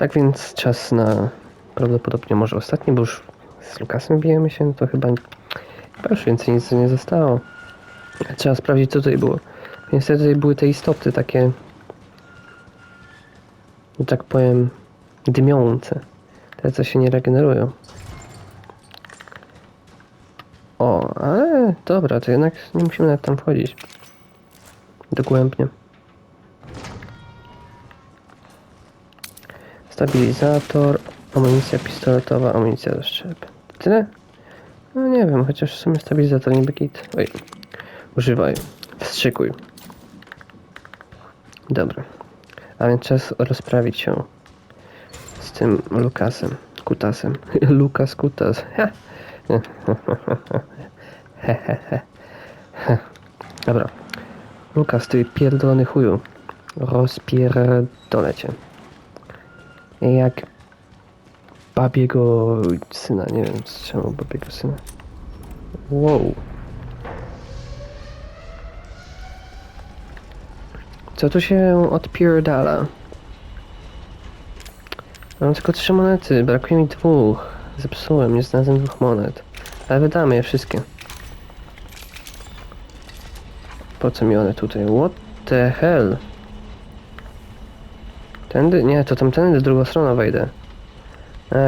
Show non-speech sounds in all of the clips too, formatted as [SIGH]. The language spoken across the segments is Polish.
Tak więc czas na prawdopodobnie może ostatni, bo już z Lukasem bijemy się, to chyba, chyba już więcej nic nie zostało. Trzeba sprawdzić co tutaj było. Niestety tutaj były te istoty takie, że tak powiem, dymiące. Te co się nie regenerują. O, ale dobra, to jednak nie musimy nawet tam wchodzić. Dogłębnie. Stabilizator, amunicja pistoletowa, amunicja do szczep. Tyle? No nie wiem, chociaż w sumie stabilizator niby kit. Oj, używaj, wstrzykuj. Dobra. A więc czas rozprawić się z tym Lukasem, Kutasem. [LAUGHS] Lukas Kutas. [LAUGHS] Dobra. Lukas, ty pierdolony chuju. Rozpierdolę cię. Jak babiego syna. Nie wiem, czemu babiego syna. Wow. Co tu się odpierdala? Mam tylko trzy monety, brakuje mi dwóch. Zepsułem, nie znalazłem dwóch monet. Ale wydamy je wszystkie. Po co mi one tutaj? What the hell? Tędy? Nie, to tamtędy, drugą stroną wejdę.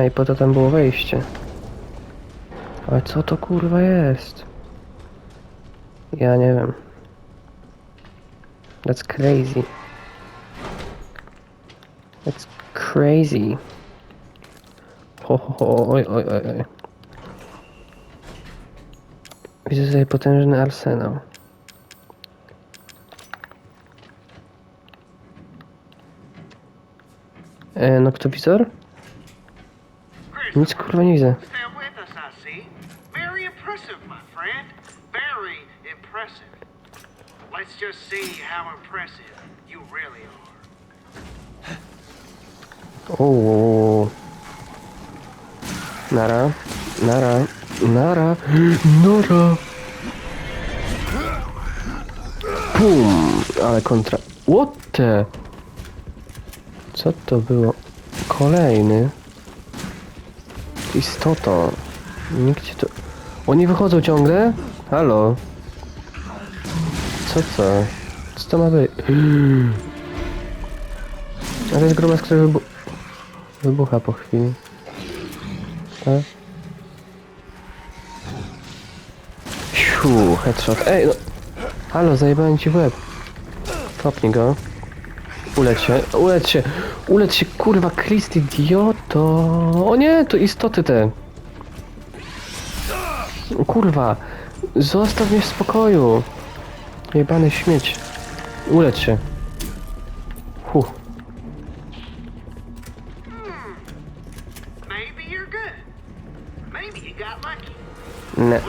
I po to tam było wejście. Ale co to kurwa jest? Ja nie wiem. That's crazy. That's crazy. Ho, ho, ho, oj, oj, oj, oj. Widzę tutaj potężny arsenał. E, noktowizor? Nic kurwa nie widzę. Let's just see how impressive you really are. O. Nara, nara, nara, nara. Pum, ale kontra. What the? Co to było? Kolejny. Istota. Nigdzie to... Oni wychodzą ciągle? Halo? Co to? Co to ma być? [GASPS] A to jest grubas, który wybu wybucha po chwili. Tak? Siu, headshot. Ej, no. Halo, zajebałem ci w łeb. Kopnij go. Uleć się, uleć się, uleć się, kurwa, Christ, idioto. O nie, to istoty te. Kurwa, zostaw mnie w spokoju. Jebany śmieć. Ulecz się. Huh. Maybe you're good. Maybe you got lucky. Ne.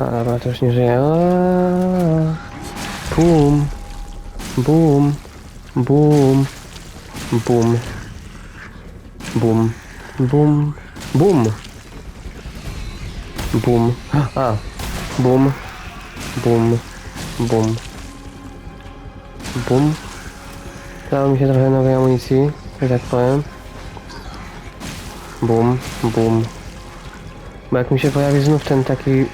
A, dobra, to już nie żyje. Aaaa. Bum. Bum. Bum. Bum. Bum. Bum. Bum. Bum. A. Bum. Bum. Bum. Bum. Dało mi się trochę nowej amunicji, że tak powiem. Bum. Bum. Bo jak mi się pojawi znów ten taki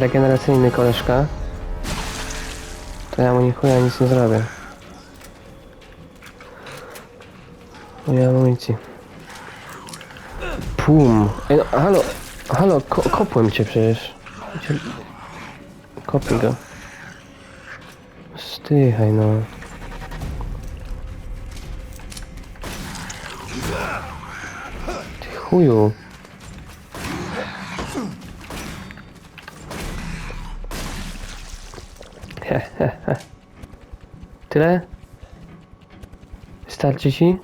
regeneracyjny koleżka, to ja mu ni chuja nic nie zrobię. Nie mam amunicji. Pum. Ej, no, halo, halo, ko kopłem cię przecież. Kopię go. Stychaj no. Ty chuju. [LAUGHS] Tyle? Starczy ci?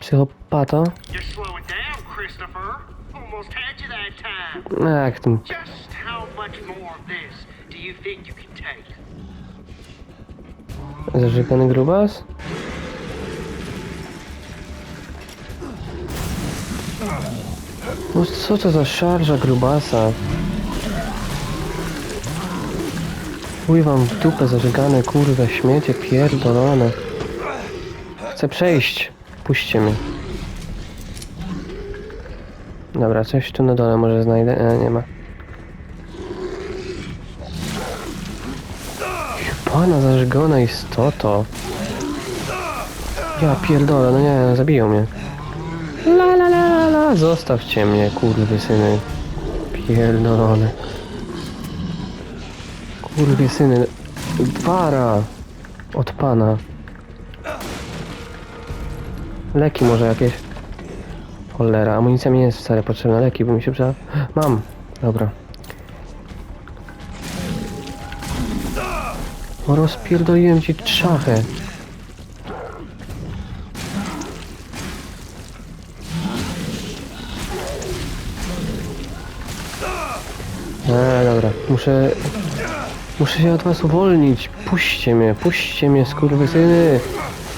Psychopato? You're slowing down, Christopher. Almost had you that time. Ach, tym. Just how much more of this do you think you can take? Zażygany grubas? No co to za szarża grubasa? Chuj wam w dupę zażegane, kurwa, śmiecie pierdolone. Chcę przejść. Puśćcie mnie. Dobra, coś tu na dole może znajdę. E, nie ma. Pana zażegana istoto. Ja pierdolę, no nie, no zabiją mnie. La la la la, zostawcie mnie, kurwy syny. Pierdolone. Kurwy syny. Para. Od pana. Leki może jakieś. Cholera, amunicja mi nie jest wcale potrzebna. Leki by mi się przyda. Mam. Dobra. O, Rozpierdoliłem ci trzachę. E, dobra, muszę... Muszę się od was uwolnić. Puśćcie mnie, puśćcie mnie, skurwysyny.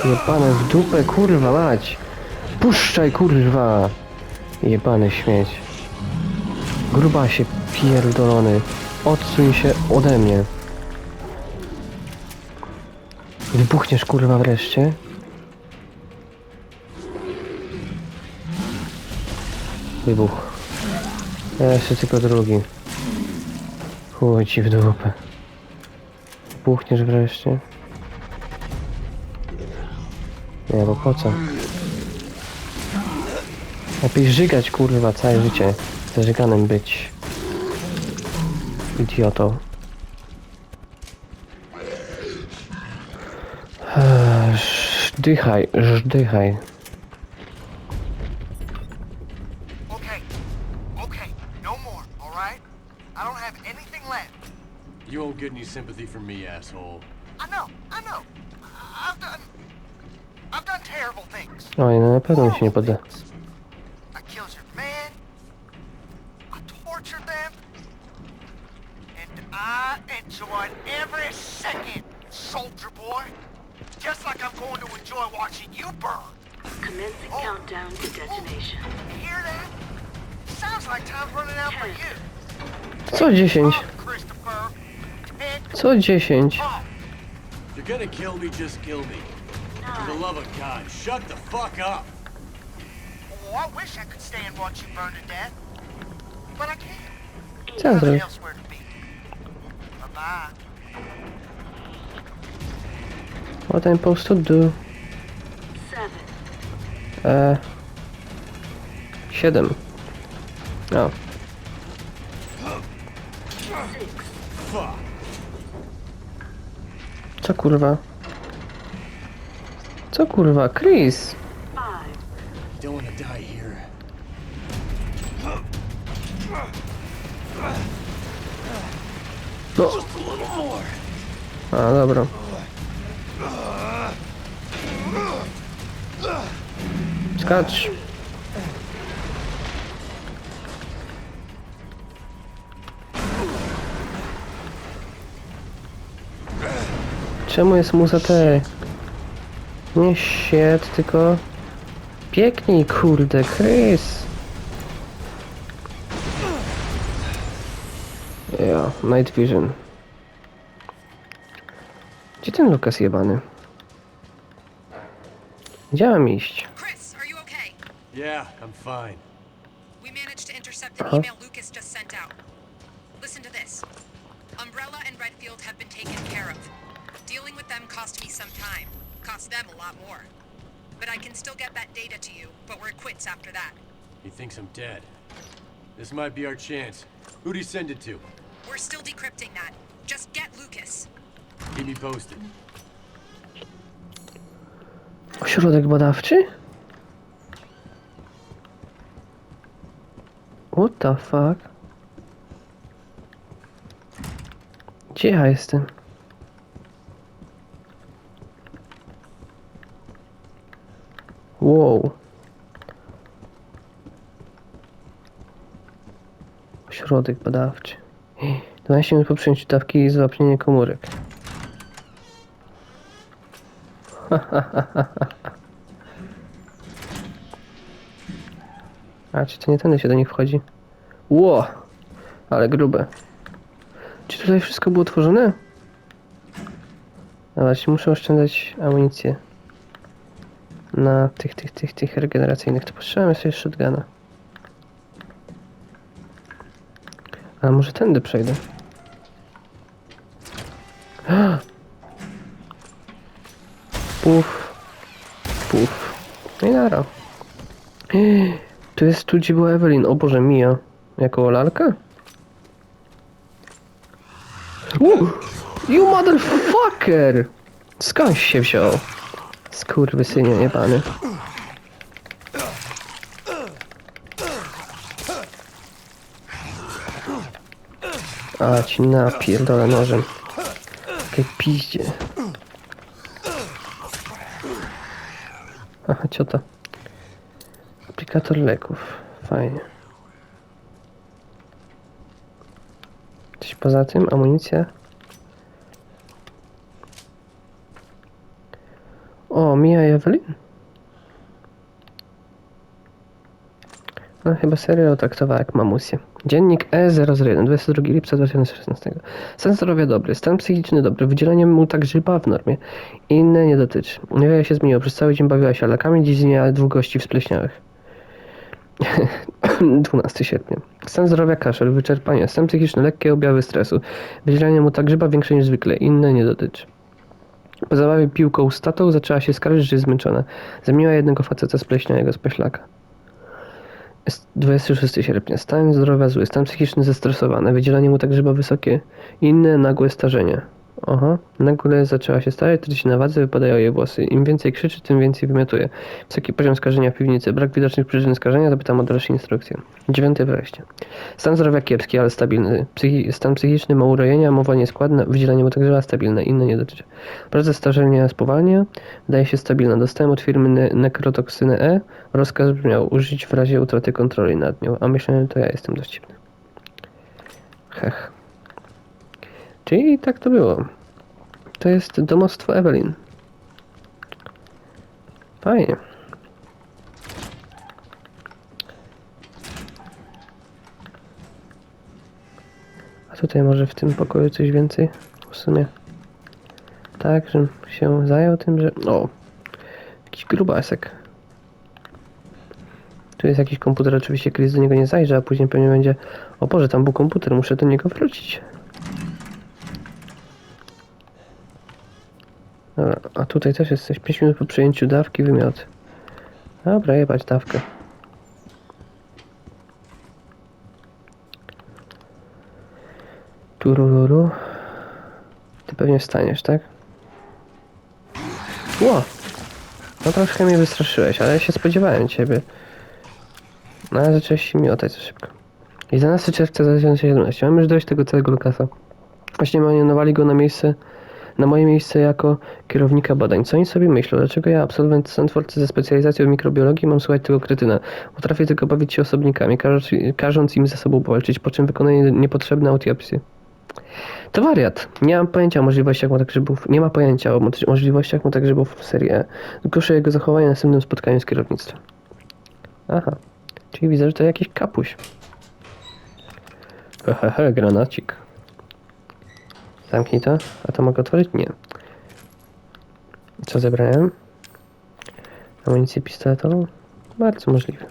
Jebane w dupę, kurwa mać. Puszczaj, kurwa. Jebany śmieć. Gruba się pierdolony. Odsuń się ode mnie. Wybuchniesz, kurwa, wreszcie. Wybuch. Jeszcze tylko drugi. Chuj ci w dupę. Buchniesz wreszcie. Nie, bo po co? Lepiej żygać kurwa całe życie. Zażyganym być. Idioto. Eee, Żdychaj, pewno mi się nie podda. I killed your man. I tortured them. And I enjoyed every second, soldier boy. Just like I'm going to enjoy watching you burn. Commencing Oh. countdown to detonation. You hear that? Sounds like time's running out for you. Co 10? Fuck, Christopher. Ten. Co 10? Oh, You're gonna kill me, just kill me. For the love of God, shut the fuck up! Oh, I wish I could stay and watch you burn to death. But I can't. Co. Bye-bye. What I'm supposed to do? seven, E... 7. O, six, Fuck! co kurwa? Co kurwa? Chris! Don't wanna die here. No, a dobra. Skacz! Czemu jest muza te? Nie sied, tylko... Biegnij, kurde, Chris! Ja, Night Vision. Gdzie ten Lukas jebany? Gdzie mam iść? Chris, are you okay? Yeah, I'm fine. We managed to intercept an Uh-huh. email Lucas just sent out. Listen to this. Umbrella and Redfield have been taken care of. Dealing with them cost me some time. Cost them a lot more. But I can still get that data to you, but we're quits after that. He thinks I'm dead. This might be our chance. Who'd he send it to? We're still decrypting that. Just get Lucas. Keep me posted. Ośrodek badawczy? What the fuck? Gdzie ja jestem? Wow. Ośrodek badawczy. 12 minut po przyjęciu dawki i zwapnienie komórek. [LAUGHS] A, czy to nie tędy się do nich wchodzi? Ło! Ale grube. Czy tutaj wszystko było tworzone? Dobra, muszę oszczędzać amunicję. Na tych, tych, tych, tych regeneracyjnych. To potrzebujemy sobie shotguna. A może tędy przejdę? [GASPS] Puf. Puf. No i nara. [GASPS] Tu jest tu, gdzie była Evelyn. O Boże, Mia. Jako lalka? Uh, you motherfucker! Skąd się wziął? Skurwysynie jebany. A ci napierdolę nożem. Jakie piździe. Aha, ciota. Aplikator leków. Fajnie. Coś poza tym? Amunicja? I Evelyn? No chyba serio traktowała jak mamusię. Dziennik E E001, 22 lipca 2016. Stan zdrowia dobry, stan psychiczny dobry, wydzielenie mu tak grzyba w normie. Inne nie dotyczy. Niewiele się zmieniło, przez cały dzień bawiła się lekami, dziś zmieniała dwóch gości w spleśniałych. 12 [COUGHS] sierpnia. Stan zdrowia kaszel, wyczerpanie, stan psychiczny, lekkie objawy stresu. Wydzielenie mu tak grzyba większe niż zwykle, inne nie dotyczy. Po zabawie piłką z tatą zaczęła się skarżyć, że jest zmęczona. Zamieniła jednego faceta z pleśniałego z peślaka. Jest 26 sierpnia. Stan zdrowia zły, stan psychiczny zestresowany, wydzielanie mu tak grzyba wysokie, inne nagłe starzenie. Oho, nagle zaczęła się starzeć, się na wadze, wypadają jej włosy. Im więcej krzyczy, tym więcej wymiotuje. Wysoki poziom skażenia w piwnicy, brak widocznych przyczyn skażenia, zapytam o dalsze instrukcje. 9 września. Stan zdrowia kiepski, ale stabilny. Psychi stan psychiczny ma urojenia, mowa nieskładna, tak grzyba stabilne, inne nie dotyczy. Proces starzenia spowalnia, wydaje się stabilna. Dostałem od firmy ne nekrotoksynę E. Rozkaz brzmiał użyć w razie utraty kontroli nad nią, a myślę, że to ja jestem dowcipny. Hech. Czyli tak to było. To jest domostwo Evelyn. Fajnie. A tutaj może w tym pokoju coś więcej? W sumie. Tak, żebym się zajął tym, że... O! Jakiś grubasek. Tu jest jakiś komputer, oczywiście Chris do niego nie zajrzy, a później pewnie będzie... O Boże, tam był komputer, muszę do niego wrócić. Dobra, a tutaj też jest coś. 5 minut po przyjęciu dawki wymiot. Dobra, jebać dawkę. Turururu. Ty pewnie wstaniesz, tak? Ło! No troszkę mnie wystraszyłeś, ale ja się spodziewałem ciebie. No ale zacząłeś się miotać za szybko. 11 czerwca 2017. Mamy już dojść tego całego Lukasa. Właśnie mianowali go na miejsce na moje miejsce jako kierownika badań. Co oni sobie myślą? Dlaczego ja, absolwent Stanford ze specjalizacją w mikrobiologii, mam słuchać tego kretyna? Potrafię tylko bawić się osobnikami, każąc, każąc im ze sobą walczyć, po czym wykonuję niepotrzebne autopsje. To wariat. Nie mam pojęcia o możliwościach motogrzybów. Nie ma pojęcia o możliwościach motogrzybów w serii E. Proszę jego zachowanie na następnym spotkaniu z kierownictwem. Aha. Czyli widzę, że to jakiś kapuś. Hehehe, granacik. Zamknij to. A to mogę otworzyć? Nie. Co zebrałem? Amunicję pistoletową? Bardzo możliwe.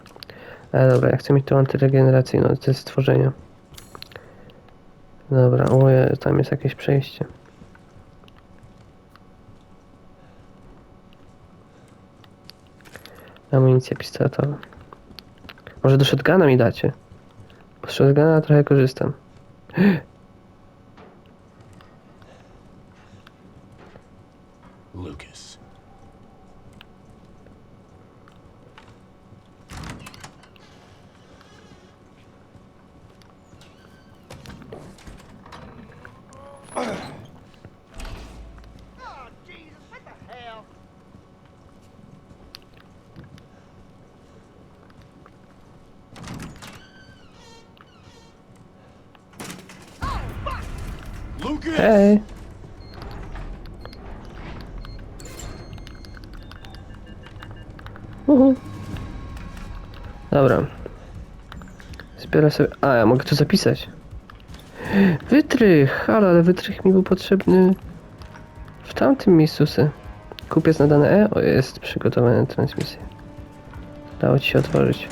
Ale dobra, ja chcę mieć tą antyregeneracyjną, to jest stworzenie. Dobra, oje, tam jest jakieś przejście. Amunicja pistoletowa. Może do shotguna mi dacie? Bo z shotguna trochę korzystam. [GASPS] Lucas. Oh, Jesus, what the hell? Lucas! Hej! Zbiorę sobie... A, ja mogę to zapisać. Wytrych! Halo, ale wytrych mi był potrzebny... W tamtym miejscu se. Kupiec na dane E o, jest przygotowany na transmisję. Udało ci się otworzyć.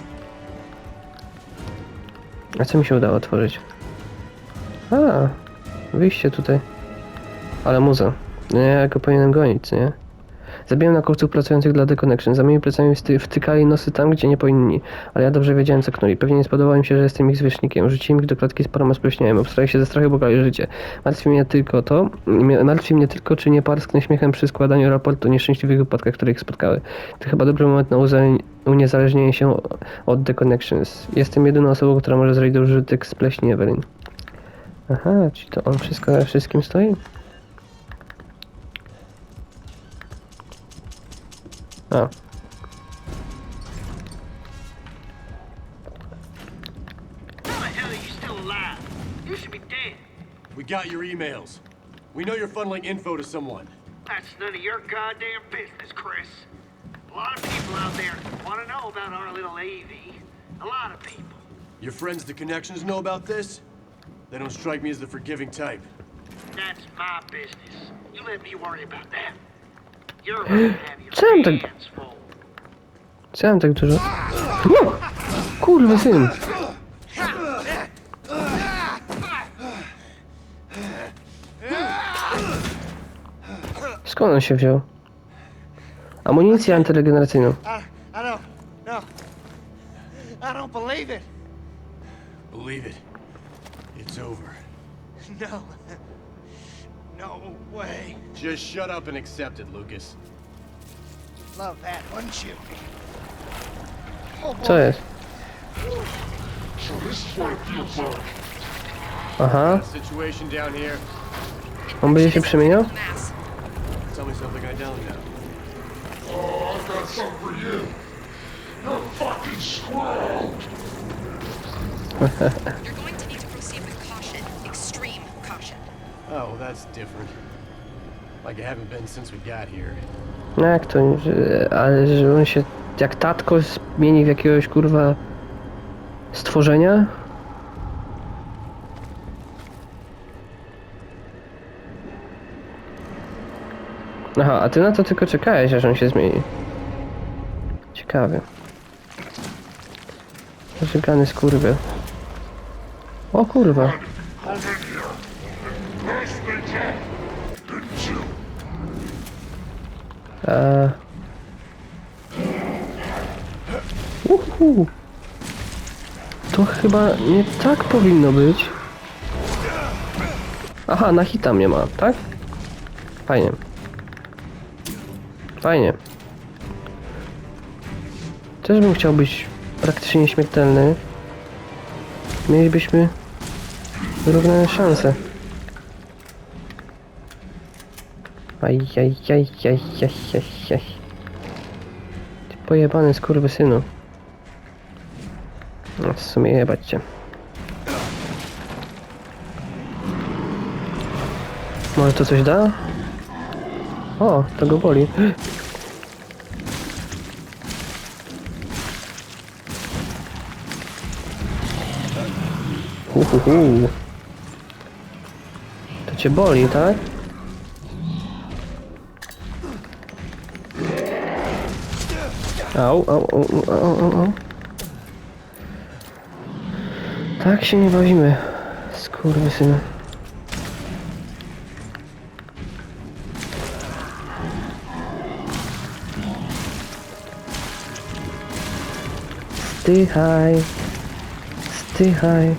A co mi się udało otworzyć? A, wyjście tutaj. Ale muza. Nie, ja go powinienem gonić, nie? Zabiłem naukowców pracujących dla The Connection. Za moimi plecami wtykali nosy tam, gdzie nie powinni. Ale ja dobrze wiedziałem, co knuli. Pewnie nie spodobało im się, że jestem ich zwierzchnikiem. Rzuciłem ich do klatki z paroma spleśniałem. Się ze strachu, bo grali życie. Martwi mnie tylko to, martwi mnie tylko, czy nie parsknę śmiechem przy składaniu raportu o nieszczęśliwych wypadkach, które ich spotkały. To chyba dobry moment na uniezależnienie się od The Connections. Jestem jedyną osobą, która może zrobić użytek z pleśni Evelyn. Aha, czyli to on wszystko wszystkim stoi? A, How the hell are you still alive? You should be dead. We got your emails. We know you're funneling info to someone. That's none of your goddamn business, Chris. A lot of people out there want to know about our little AV. A lot of people. Your friends, the connections, know about this? They don't strike me as the forgiving type. That's my business. You let me worry about that. Have your Czemu tak- co ja mam tak dużo? Ło! Kurwa syn! Skąd on się wziął? Amunicję antyregeneracyjną. I don't believe it. Believe it. It's over. No. No way. Just shut up and accept it, Lucas. Love that, wouldn't you? Oh, Co jest? Aha, Situation down here. on będzie się przemieniał? Mass. Tell me something I don't know. Oh, I've got something for you. You're a fucking squirrel. [LAUGHS] Oh, well, that's different. Like I haven't been since we got here. No jak to, że, ale że on się jak tatko zmieni w jakiegoś kurwa stworzenia? Aha, a ty na to tylko czekałeś, aż on się zmieni. Ciekawe. Żegany skurwy. O kurwa in here. First things up. Didn't you? Eee. Uhu. To chyba nie tak powinno być. Aha, na hita mnie ma, tak? Fajnie. Fajnie. Też bym chciał być praktycznie nieśmiertelny. Mielibyśmy równane szanse. Aj, aj, aj, aj, aj, aj, aj. Ty pojebany skurwysynu. No w sumie jebać cię. Może to coś da? O, to go boli. [GASPS] Uhuhu. To cię boli, tak? Au, au, au, au, au, au. Tak się nie bawimy. Skurwysyny. Stychaj. Stychaj.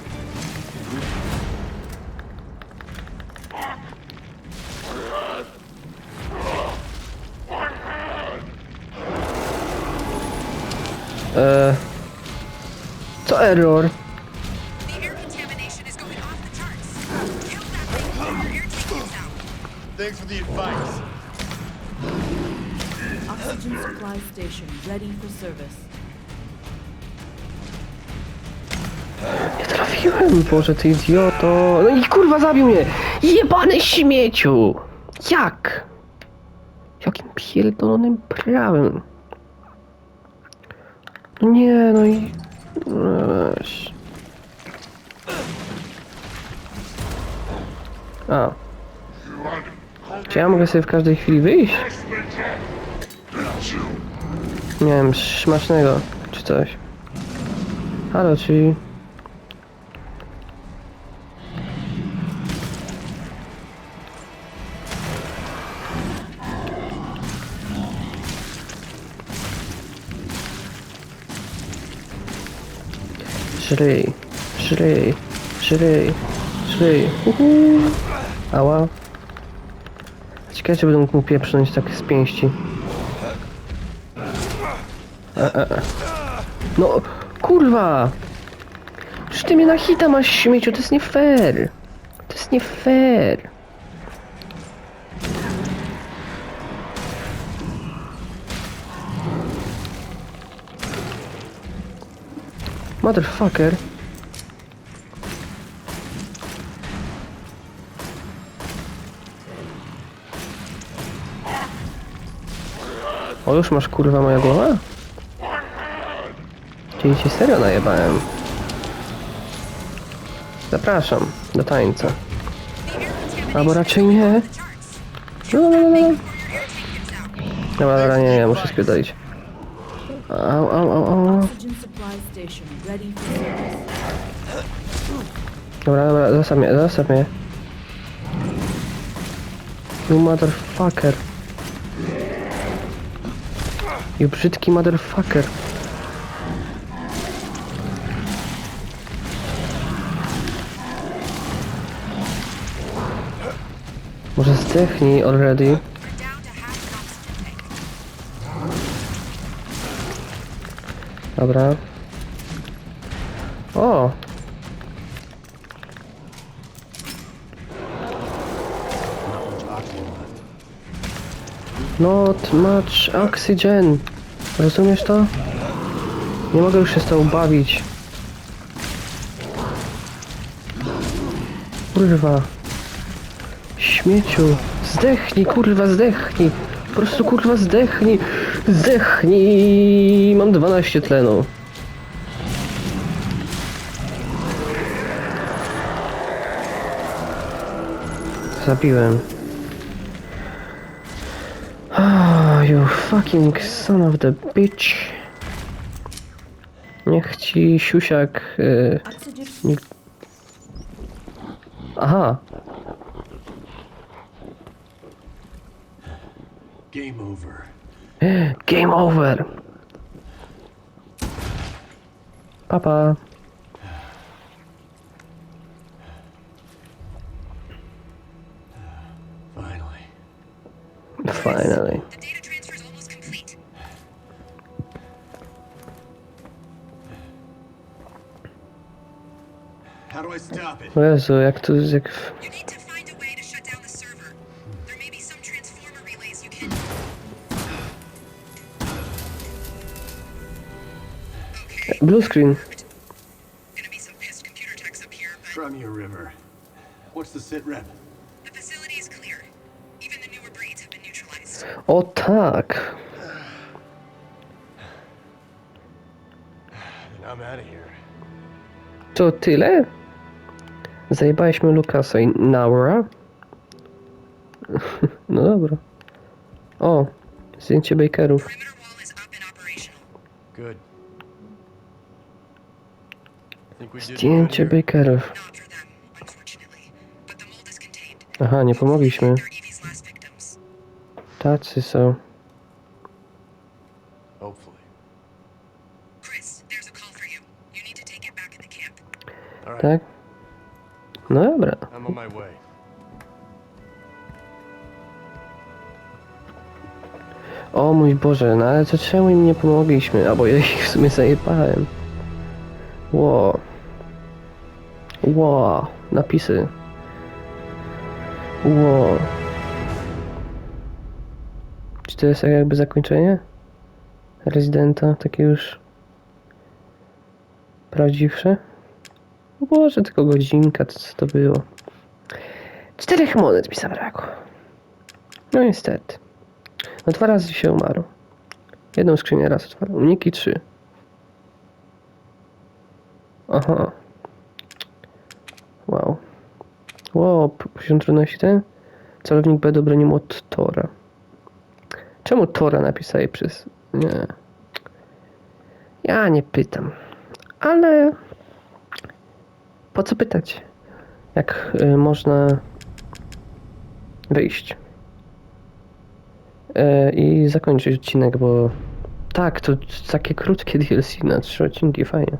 Out. Thanks for the advice. Oxygen supply station ready for service. Nie trafiłem, Boże, ty idioto. No i kurwa zabił mnie! Jebany śmieciu! Jak? Jakim pierdolonym prawem? No nie, no i... A, Czy ja mogę sobie w każdej chwili wyjść? Nie wiem, smacznego czy coś. Halo, czy... Żryj, żryj, żryj, żryj. Uhu. Ała. Ciekawe, czy będę mógł mu pieprznąć tak z pięści. E, e, e. No, kurwa! Przecież ty mnie na hita masz śmieciu, to jest nie fair. To jest nie fair. Motherfucker. Już masz kurwa moja głowa? Czyli ci serio najebałem. Zapraszam do tańca. Albo raczej nie. No, no, no, no. Dobra, dobra, nie, muszę spierdolić. Au, au, au, au. Dobra, dobra, zostaw mnie, zostaw mnie. You motherfucker. You brzydki motherfucker. Może zdechnij already. Dobra. O! Not much oxygen. Rozumiesz to? Nie mogę już się z tobą bawić. Kurwa. Śmieciu. Zdechnij, kurwa, zdechnij. Po prostu kurwa zdechnij. Zdechnij. Mam 12 tlenu. Zabiłem. You fucking son of the bitch. Niech ci siusiak... Y... Nie... Aha, Game over. game over. Papa. Finally. Finally. Some pissed computer techs up here, but Crimea River. What's the sit rep? the facility is clear. Even the newer breeds have been neutralized. O tak. [SIGHS] And I'm out of here. To tyle? Zajebaliśmy Lukasa i Naura? [LAUGHS] No dobra. O, zdjęcie Bakerów. Good. Think we did good Zdjęcie here? Bakerów. Aha, nie pomogliśmy. Tacy są. Hopefully. All right. Tak? No dobra. I'm on my way. O mój Boże, no ale to czemu im nie pomogliśmy? Albo ja ich w sumie zajebałem. Ło. Ło. Napisy. Ło. Czy to jest tak jakby zakończenie? Rezydenta, takie już prawdziwsze? O Boże, tylko godzinka, to co to było? Czterech monet mi zabrakło. No niestety. No dwa razy się umarł. Jedną skrzynię raz otwarł. Uniki trzy. Aha. Wow. Wow, poziom trudności ten? Celownik B dobraniu od Tora. Czemu Tora napisali przez... Nie. Ja nie pytam. Ale... Po co pytać? Jak y, można wyjść. E, I zakończyć odcinek, bo tak, to takie krótkie [LAUGHS] DLC na trzy odcinki, fajnie.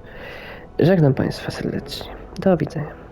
Żegnam Państwa serdecznie. Do widzenia.